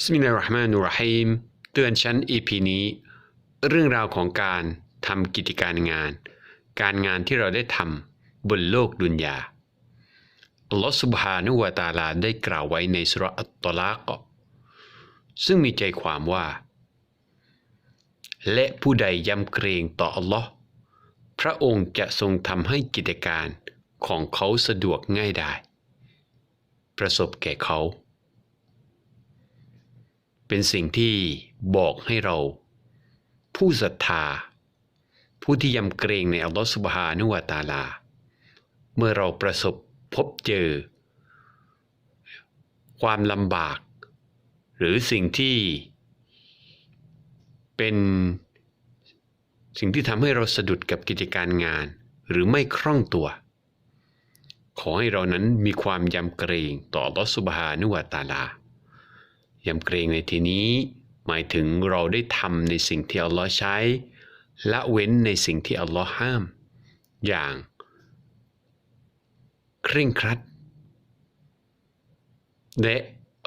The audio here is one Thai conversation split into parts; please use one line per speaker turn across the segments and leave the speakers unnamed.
บิสมิลลาฮิรเราะห์มานุรเราะฮีมเตือนชั้น EP นี้ เรื่องราวของการทำกิจการงาน การงานที่เราได้ทำบนโลกดุนยาอัลลอฮฺสุบฮานุวะตาลาได้กล่าวไว้ในสุระอัตตลากซึ่งมีใจความว่า และผู้ใดยำเกรงต่ออัลลอฮ์พระองค์จะทรงทำให้กิจการของเขาสะดวกง่ายได้ ประสบแก่เขา เป็นสิ่งที่บอกให้เรา ผู้ศรัทธา ผู้ที่ยำเกรงในอัลลอฮฺสุบฮานุวะตาลา เมื่อเราประสบพบเจอ ความลำบาก หรือสิ่งที่เป็นสิ่งที่ทำให้เราสะดุดกับกิจการงาน หรือไม่คล่องตัว ขอให้เรานั้นมีความยำเกรงต่ออัลอสุบฮานุวะตาลา ยำเกรงในที่นี้ หมายถึงเราได้ทำในสิ่งที่อัลลอฮ์ใช้ ละเว้นในสิ่งที่อัลลอฮ์ห้าม อย่าง เคร่งครัด และ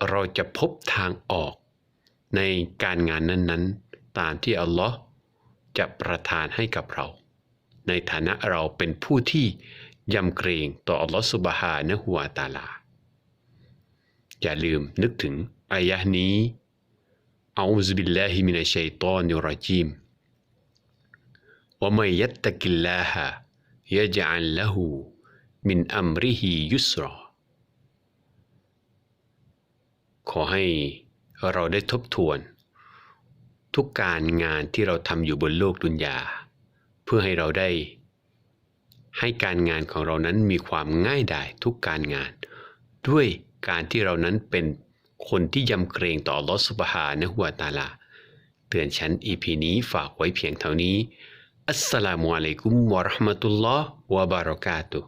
เราจะพบทางออกในการงานนั้นๆ ตามที่อัลลอฮ์จะประทานให้กับเรา ในฐานะเราเป็นผู้ที่ยำเกรงต่ออัลลอฮ์สุบฮานะฮุวาตาลา อย่าลืมนึกถึงอายะนี้อัลลอฮฺบิลลาฮิมินัชัยฏอนิรรจีมวะมัยยัตตะกิลลาฮะยะจัลละหูมินอัมริฮิยุสรอขอให้เราได้ทบทวน ทุกการงานที่เราทำอยู่บนโลกดุนยา เพื่อให้เราได้ ให้การงานของเรานั้นมีความง่ายดายทุกการงานด้วย การที่เรานั้นเป็นคนที่ยำเกรงต่อลอสุบฮานะหัวตาลา เตือนฉันอีพีนี้ฝากไว้เพียงเท่านี้ อัสสลามุอะลัยกุมวะราะห์มะตุลลอฮ์วะบารอกาตุ